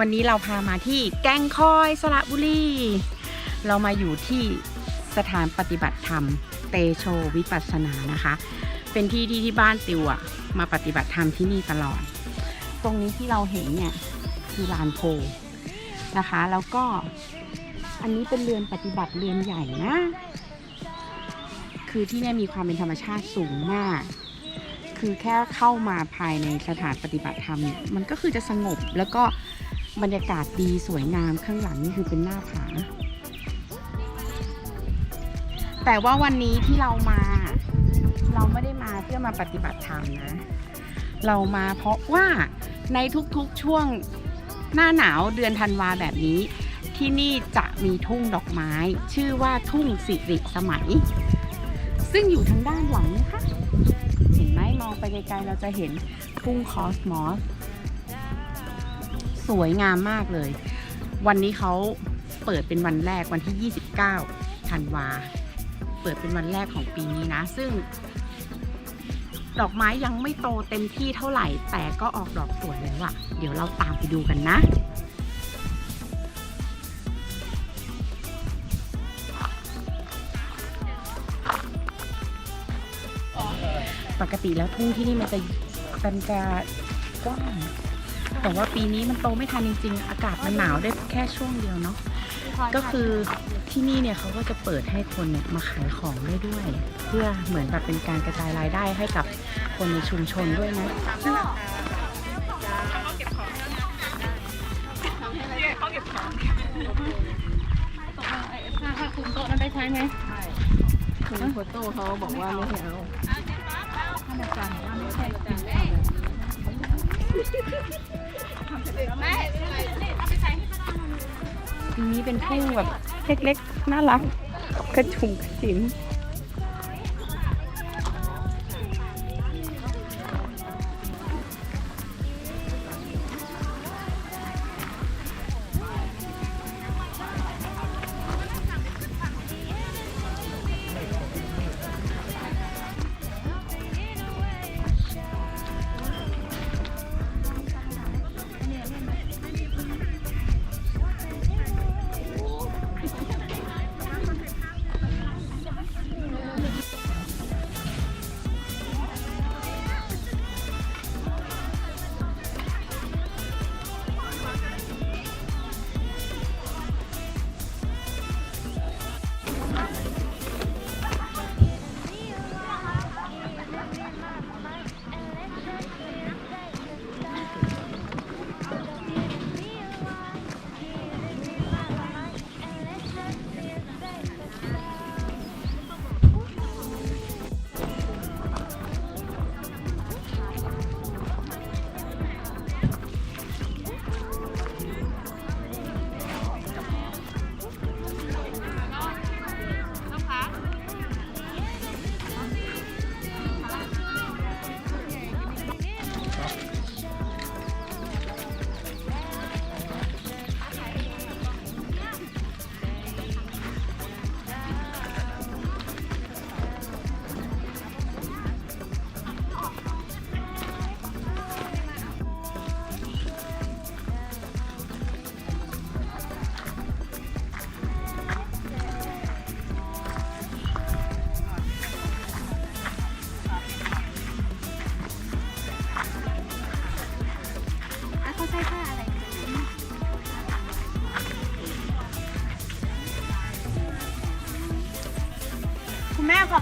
วันนี้เราพามาที่แก้งคอยสระบุรี เรามาอยู่ที่สถานปฏิบัติธรรม เตโชวิปัสสนานะคะ เป็นที่ที่ที่บ้านติวอะมาปฏิบัติธรรมที่นี่ตลอด ตรงนี้ที่เราเห็นเนี่ยคือลานโพนะคะ แล้วก็อันนี้เป็นเรือนปฏิบัติเรือนใหญ่นะ คือที่นี่มีความเป็นธรรมชาติสูงมาก คือแค่เข้ามาภายในสถานปฏิบัติธรรมเนี่ย มันก็คือจะสงบแล้วก็ บรรยากาศดีสวยงามข้างหลังนี่คือเป็นหน้าผาแต่ว่าวันนี้ที่เรามา เราไม่ได้มาเพื่อมาปฏิบัติธรรมนะ เรามาเพราะว่าในทุกๆช่วงหน้าหนาวเดือนธันวาแบบนี้ ที่นี่จะมีทุ่งดอกไม้ ชื่อว่าทุ่งสิริสมัย ซึ่งอยู่ทางด้านหลังนะคะเห็นไหมมองไปไกลๆเราจะเห็นทุ่งคอสมอส สวยงามมากเลย วันนี้เขาเปิดเป็นวันแรกวันที่ 29ธันวา เปิดเป็นวันแรกของปีนี้นะ ซึ่ง ดอกไม้ยังไม่โตเต็มที่เท่าไหร่ แต่ก็ออกดอกสวยแล้วอะเดี๋ยวเราตามไปดูกันนะปกติแล้วทุ่งที่นี่มันจะเป็นกากว้าง แต่ว่าปีนี้มันโตไม่ทันจริงๆ อากาศมันหนาวได้แค่ช่วงเดียวเนาะ ก็คือที่นี่เนี่ยเขาก็จะเปิดให้คนเนี่ยมาขายของได้ด้วย เพื่อเหมือนแบบเป็นการกระจายรายได้ให้กับคนในชุมชนด้วยนะถ้าคุมโต๊ะนั้นได้ใช้ไหมคุณโฟโต้เขาบอกว่าไม่ให้เอา ทีนี้เป็นทุ่งแบบเล็กๆ น่ารัก กระจุมกระจิ๋ม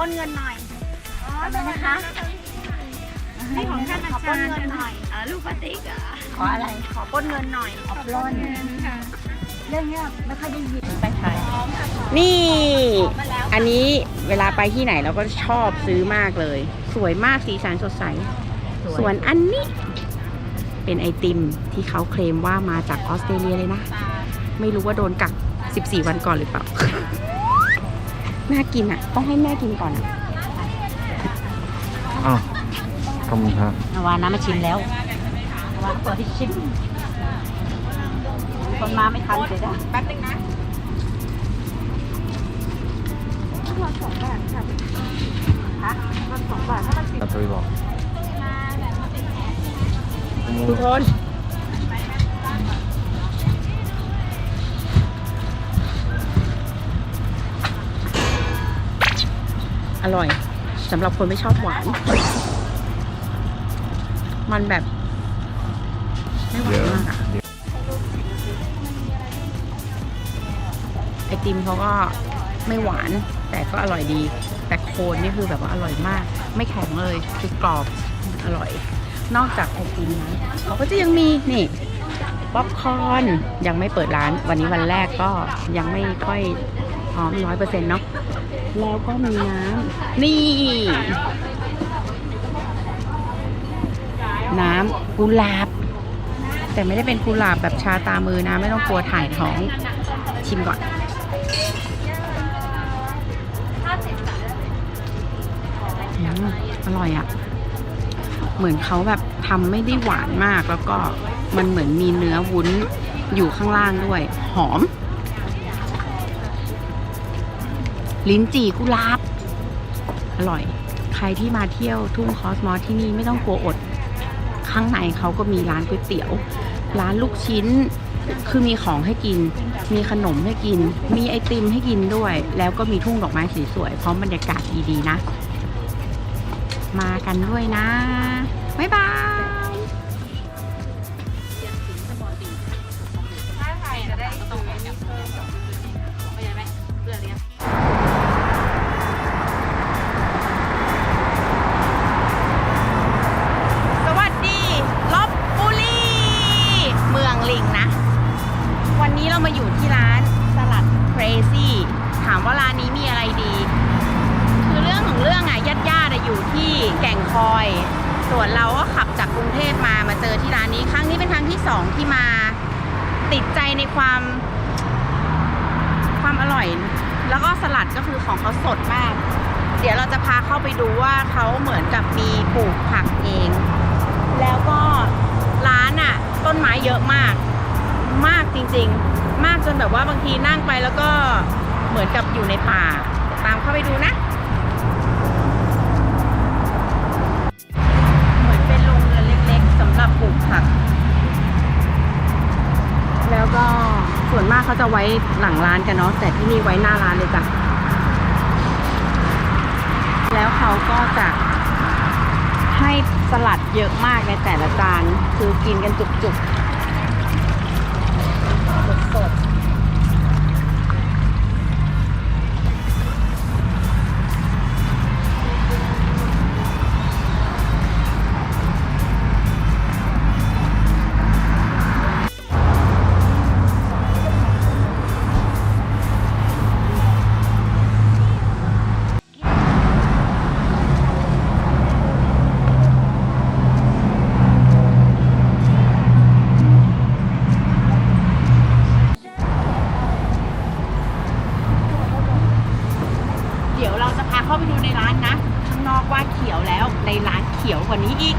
ป้นเงินหน่อยอะไรนะคะให้ของท่านอาจารย์ขอป้นเงินหน่อยลูกปฏิกอะขออะไร ขอป้นเงินหน่อยขอปล้นค่ะเรื่องเนี้ยไม่ค่อยได้ยินไปขายนี่ อันนี้เวลาไปที่ไหนเราก็ชอบซื้อมากเลย สวยมากสีสันสดใส ส่วนอันนี้ เป็นไอติมที่เขาเคลมว่ามาจากออสเตรเลียเลยนะ ไม่รู้ว่าโดนกัก 14 วันก่อนหรือเปล่า น่ากินอะ ต้องให้แม่กินก่อนอะอ้าวขอบคุณครับนาวาน้ำมาชิมแล้วนาวาเปิดที่ชิม คนมาไม่ทันเสียดายแป๊บนึงนะอาตุยบอก ทุกคน อร่อยสำหรับคนไม่ชอบหวาน มันแบบ ไม่หวานมากอะไอติมเขาก็ไม่หวาน แต่ก็อร่อยดี แต่โคนนี่คือแบบว่าอร่อยมาก ไม่แข็งเลยคือกรอบอร่อย นอกจากไอติมนะเขาก็จะยังมีนี่ป๊อปคอร์นยังไม่เปิดร้าน วันนี้วันแรกก็ยังไม่ค่อยพร้อมร้อยเปอร์เซ็นต์เนาะ แล้วก็มีน้ำนี่ น้ำกุหลาบ แต่ไม่ได้เป็นกุหลาบแบบชาตามือนะ ไม่ต้องกลัวถ่ายท้องชิมก่อนอืมอร่อยอะ่ะ เหมือนเขาแบบทำไม่ได้หวานมากแล้วก็มันเหมือนมีเนื้อวุ้นอยู่ข้างล่างด้วย หอม ลิ้นจี่กุหลาบ อร่อย ใครที่มาเที่ยวทุ่งคอสมอสที่นี่ไม่ต้องกลัวอด ข้างในเขาก็มีร้านก๋วยเตี๋ยว ร้านลูกชิ้น คือมีของให้กิน มีขนมให้กิน มีไอติมให้กินด้วย แล้วก็มีทุ่งดอกไม้สวยๆพร้อมบรรยากาศดีๆนะ มากันด้วยนะ บ๊ายบาย ติดใจในความ ความอร่อย แล้วก็สลัดก็คือของเขาสดมาก เดี๋ยวเราจะพาเข้าไปดูว่าเขาเหมือนกับมีปลูกผักเอง แล้วก็ร้านอะ ต้นไม้เยอะมาก มากจริง ๆ มากจนแบบว่าบางทีนั่งไปแล้วก็เหมือนกับอยู่ในป่า ตามเข้าไปดูนะ เขาจะไว้หลังร้านกันเนาะแต่ที่นี่ไว้หน้าร้านเลยจ้ะแล้วเขาก็จะให้สลัดเยอะมากในแต่ละจานคือกินกันจุกๆ ร้านนะข้างนอกว่าเขียวแล้วในร้านเขียวกว่านี้อีก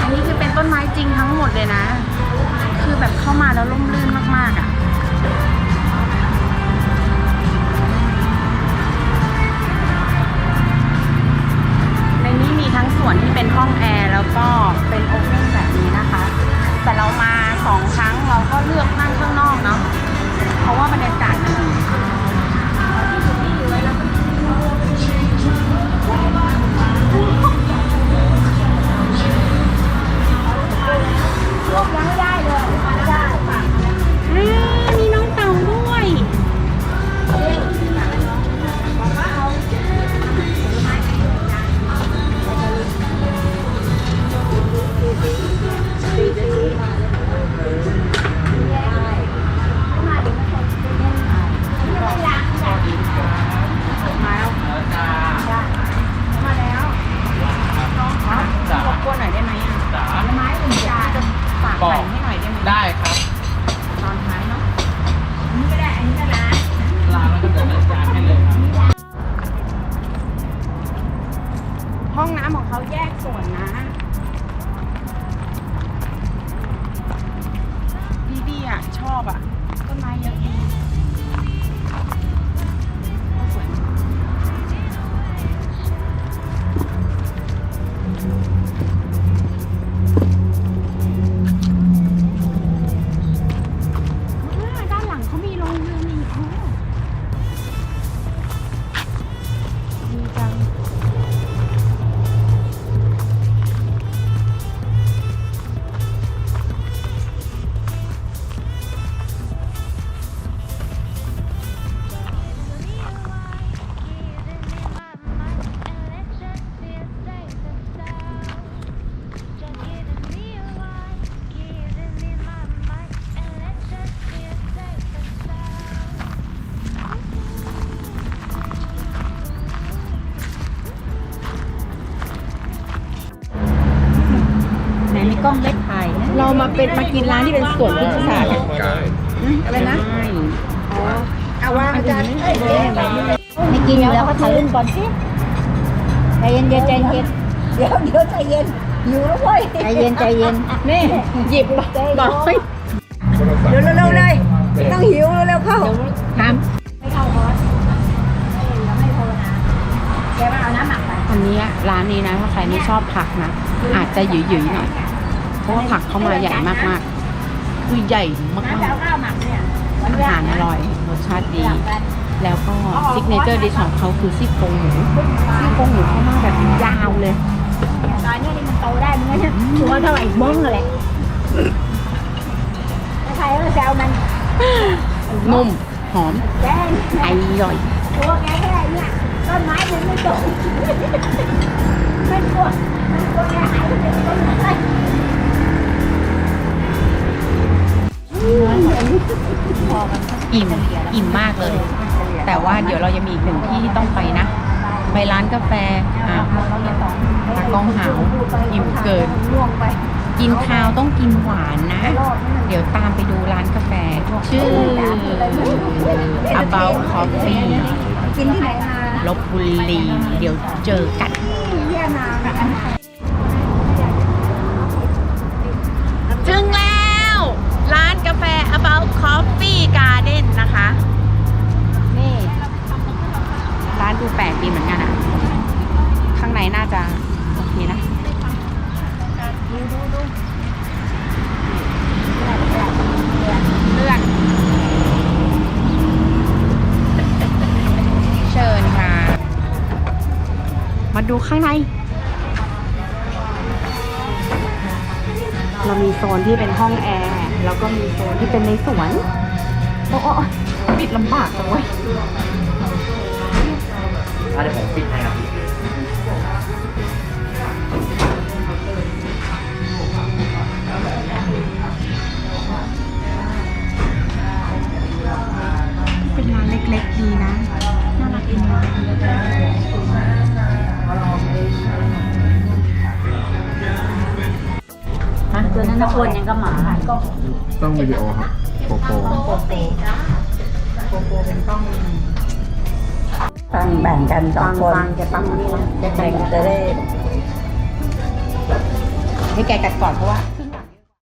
อันนี้คือเป็นต้นไม้จริงทั้งหมดเลยนะ แล้วร่มรื่นมาก เรามาเป็นมากินร้านที่เป็นสวนพฤกษศาสตร์อะอะไรนะเอาว่าอาจารย์เอ้ยไม่กินอยู่แล้วก็ถ่ายรูปก่อนสิใจเย็นเย็นใจเย็นเดี๋ยวเดี๋ยวใจเย็นหิวแล้วเว้ยใจเย็นใจเย็นนี่หยิบบอกให้เดี๋ยวเร็วๆเลยต้องหิวเร็วๆเข้าถามไม่เข้าคอร์สแล้วไม่ภาวนาแกว่าเอาน้ำหมักไปอันนี้ร้านนี้นะถ้าใครไม่ชอบผักนะอาจจะหยืยๆหน่อยเพ ราะว่าผักเข้ามาใหญ่มากๆ คือใหญ่มาน้ำจะกเอาข้าวหมักเนี่ยๆอาหารอร่อยรสชาติดี แล้วก็ซิกเนเจอร์ดิชของเขาคือซี่โครงหมูซี่โครงหมูเข้ามาแบบยาวเลยตอนนี้นี่มันโตได้มันก็จะตัวเท่าไหร่บ้งเลยแหละถ้าใครก็แซวมันนุ่มหอมแกงอร่อยตัวแกแค่เนี่ยต้นไม้มันไม่โตมันกลั อิ่มอิ่มมากเลย แต่ว่าเดี๋ยวเรายังมีอีกหนึ่งที่ที่ต้องไปนะ ไปร้านกาแฟอะตากล้องหาวอิ่มเกินล่วงไปกินข้าวต้องกินหวานนะ เดี๋ยวตามไปดูร้านกาแฟ ชื่อ about coffee กินที่ไหนมาลบบุรีเดี๋ยวเจอกัน กาแฟ about coffee garden นะคะ นี่ ร้านดูแปลกดีเหมือนกันอะข้างในน่าจะ โอเคนะเลื่อนเชิญค่ะ มาดูข้างใน เรามีโซนที่เป็นห้องแอร์ แล้วก็มีโซนที่เป็นในสวน โอ้โอ้ปิดลำบากจังเว้ย อะเดี๋ยวผมปิดให้ครับะตัวนั้นนะคนยังก็หมาก็ต้องวิดีโอครับโปโปโปเตตั้งแบ่งกันสองคนฟังๆจะตั้งนี่นะจะแบ่งจะได้ให้แกกัดก่อนเพราะว่า